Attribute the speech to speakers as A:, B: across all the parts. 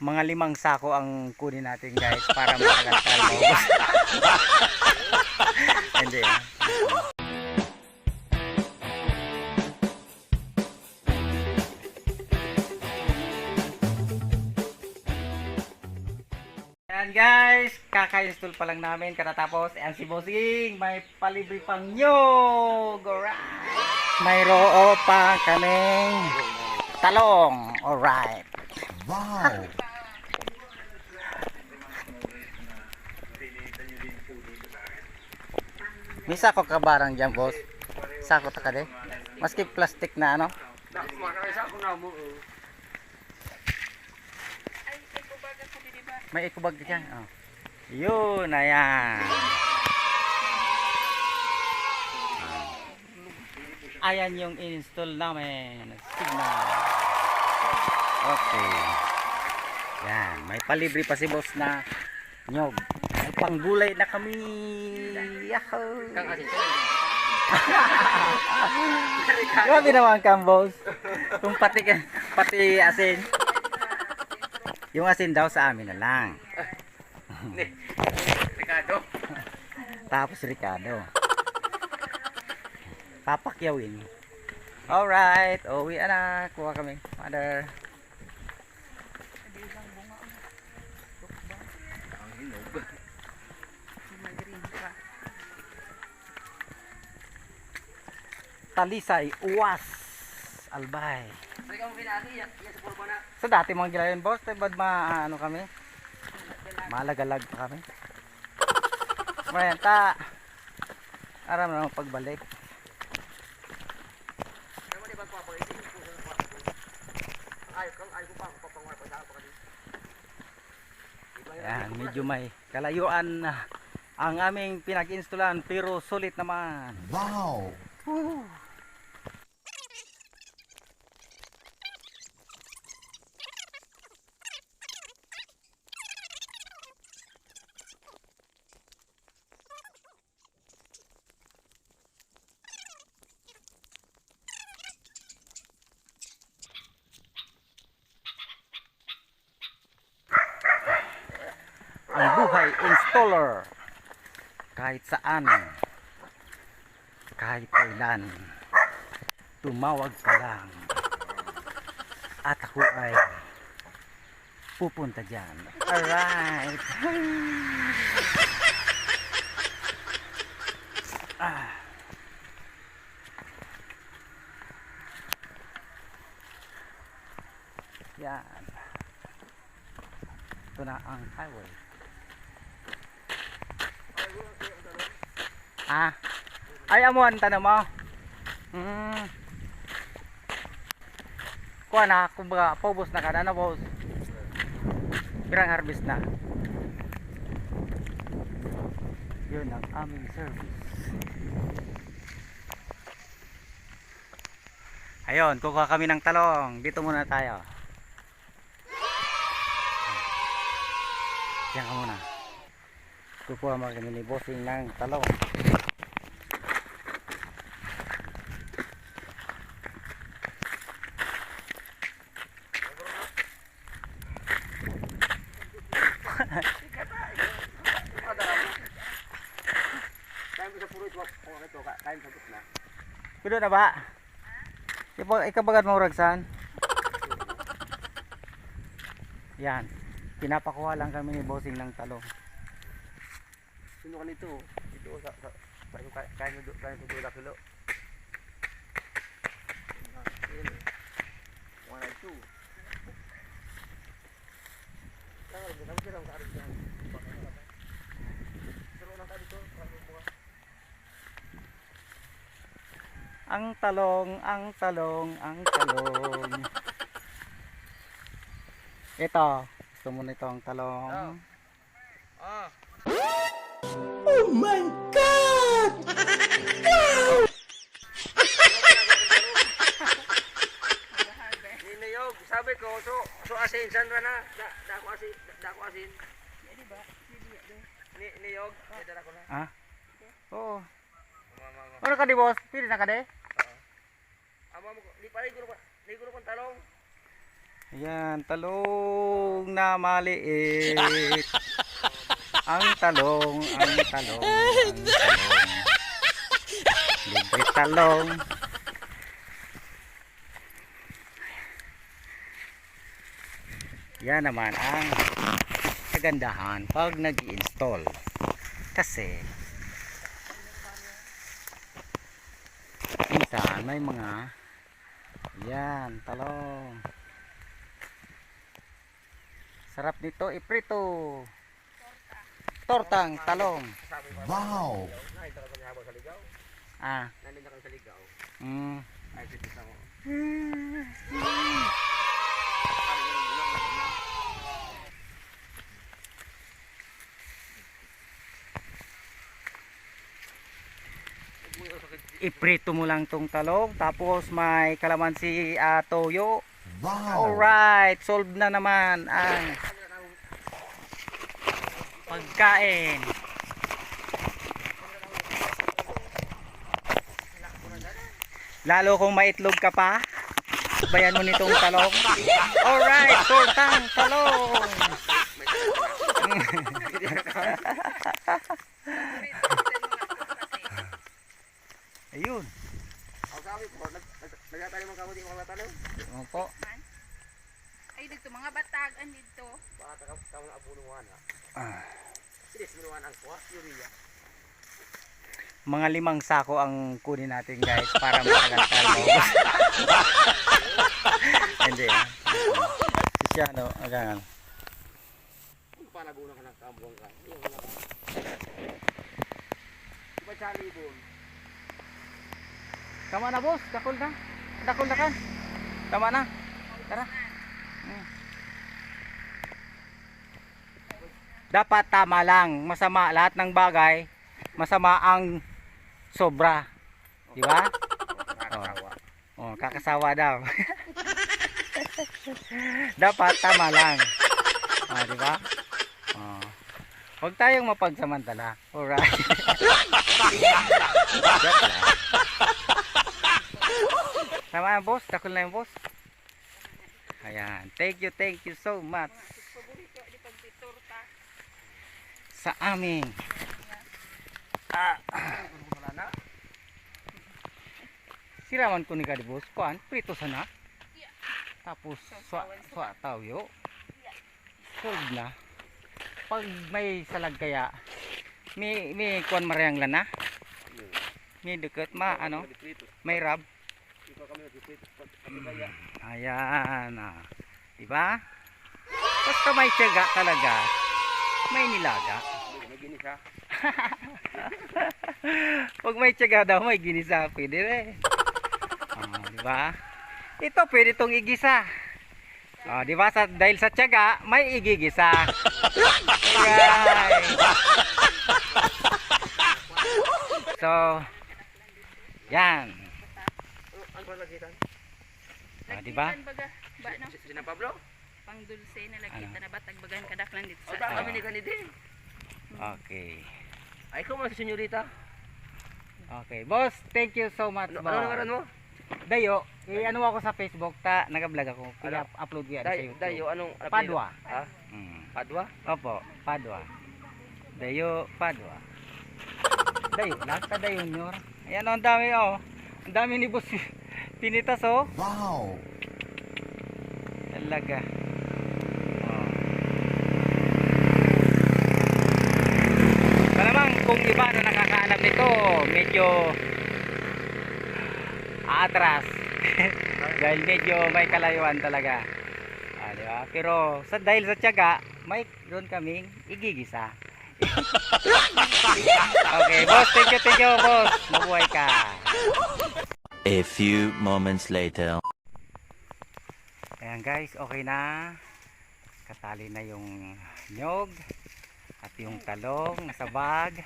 A: Mga limang sako ang kunin natin guys para matagal tayo maubos. Hindi ah. Ayan guys, kaka-install pa lang namin katatapos. Ayan si Bossing, may palibre pang nyog. Alright. May roo pa kaming talong. Alright.
B: Wow!
A: May sako ka barang dyan, boss? Sako ta ka de? Maski plastic na ano?
C: Ko.
A: May ikubag ka dyan. Oh. Yun, ayan. Ayan yung install namin. Signal. Okay. Yan. May palibre pa si boss na nyog. May panggulay na kami. Yahoo! Grabe naman kang boss. Kung pati, pati asin. Yung asin daw sa amin na lang.
C: Ricardo.
A: Tapos Ricardo. Papakyawin. Alright. Uwi na. Kuha kami. Mother. Talisay. Uwas. Albay. So dati mga gilayon boss. Tayo bad ma ano kami. Malagalag pa kami. Mayan. Aram na pagbalik.
C: Kaya mo di ba papagay, hindi ko sa pa. Ayaw kang, ayaw ko pa, papangwar pa sa pa kasi.
A: Yan, medyo may kalayuan na ang aming pinag-installan pero sulit naman.
B: Wow!
A: Woo! Ang buhay installer. Kahit saan kahit kailan tumawag ka lang. At ako ay pupunta dyan. Alright. Ah. yan. Ito na ang highway Ah. Ay amo ang mo. Hmm. Kuha na, kumbaga, paubos na ka na, boss. Pirang harvest na. Yun ang aming service. Ayun, kukuha kami ng talong. Dito muna tayo. Diyan ka muna. Kukuha mo kami ni bossing ng talong.
C: Kaya mo sa puro ito, kung ano ito, kaya mo sa na.
A: Kudo na ba? Ipa ikabagan mo ragsan. Yan. Pinapakuha lang kami ni bossing ng talong.
C: Sino ka nito? Ito, sa, sa, kaya mo, kaya mo dula kilo. One and two. Kaya mo, kaya mo sila ang kaarap dyan. Sino lang tayo dito? Kaya mo bukas.
A: Ang talong, ang talong, ang talong. Ito. Gusto mo nito ang talong.
C: Ah. Ninayog, sabi ko, so, so asin, saan ba na? Da, da ko asin, da, da ko asin. Ni, niyog, eh, dala ko na.
A: Ah? Oo. Ano ka di boss? Pili na ka di?
C: Ama mo, di pa rin ko, na kong talong.
A: Ayan, talong na maliit. ang talong, ang talong, ang talong. Libre talong. Yan naman ang kagandahan pag nag install Kasi, minsan may mga yan, talong. Sarap nito iprito. Tortang talong.
B: Wow!
C: ka.
A: Ah.
C: Nandun na kang sa ligaw.
A: Mm.
C: Ay, sipita mo.
A: Iprito mo lang tong talong tapos may kalamansi at toyo.
B: Wow!
A: Alright, solve na naman ang pagkain. Lalo kung maitlog ka pa, bayan mo nitong talong. Alright, tortang talong. Ayun.
C: Ang sabi ko, nag- nag- nagtatanim ang kamuti mga tanim.
A: Opo.
D: Ay dito mga batagan dito.
C: Baka ka ka mga abunuhan ha.
A: Ah.
C: Sinis minuhan ang kuha, urea.
A: Mga limang sako ang kunin natin guys para matagal tayo. Hindi ah. Siya no, agan.
C: Kung pa nagunan ka ng kambuang ka. Iba sa libon.
A: Tama na boss, dakol na. Dakol na kan. Tama na. Tara. Mm. Dapat tama lang, masama lahat ng bagay, masama ang sobra. Di ba?
C: Nakakasawa.
A: Oh, kakasawa daw. Dapat tama lang. Ah, di ba? Oh. Huwag tayong mapagsamantala. Alright. Tama na, boss. Dakol na yung boss. Ayan. Thank you, thank you so much sa amin. Ah, siraman ko ni Kadi boss. Kuan, prito sana. Tapos, swa, swa tawyo. Solve na. Pag may salag kaya, may, may kuan marayang lana. May deket ma, ano, may rab.
C: Kami kaya.
A: Ayan, ah. Diba? Basta may tiyaga talaga, may nilaga.
C: May ginis ha.
A: Pag may tiyaga daw, may ginisa. Pwede rin. Ah, di ba? Ito, pwede tong igisa. Ah, di ba? Sa, dahil sa tiyaga, may igigisa. Right. So, yan.
C: Ano ano lagitan?
A: Ah, di ba?
D: Lagitan baga ba no?
C: Si- Sina Pablo?
D: Pang dulce na lagita
A: Ano?
D: na batag bagan kadaklan dito sa.
C: da kami ni kanidi.
A: Okay.
C: Ay ko man si senyorita.
A: Okay. Boss, thank you so much,
C: Ano
A: boss.
C: ano ngaran mo?
A: Dayo, i-ano ako sa Facebook, ta, nag-vlog ako. Kaya upload ko yan sa
C: Dayo,
A: YouTube.
C: dayo anong apelyido?
A: Padua.
C: Ha?
A: Mm.
C: Padua?
A: Opo, Padua. Dayo, Padua. Dayo, lasta dayo nyor. Ayan ang dami oh. Ang dami ni boss pinitas oh.
B: Wow!
A: Talaga. Oh. Malamang kung iba na nakakaalam nito, medyo aatras. dahil medyo may kalayuan talaga. Ah, di ba? Pero sa dahil sa tiyaga, may doon kaming igigisa. Okay, boss, thank you, thank you, boss. Mabuhay ka.
E: A few moments later.
A: Ayan guys, okay na. Katali na yung nyog at yung talong nasa bag.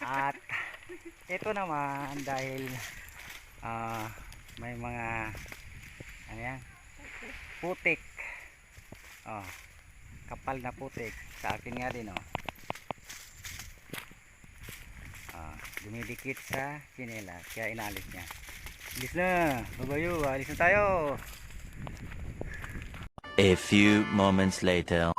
A: At ito naman dahil ah, may mga ano yan, putik. Oh, kapal na putik. Sa akin nga din oh. Ah, dumidikit sa sinela kaya inalis niya. Alis na. Babayo, alis na tayo.
E: A few moments later.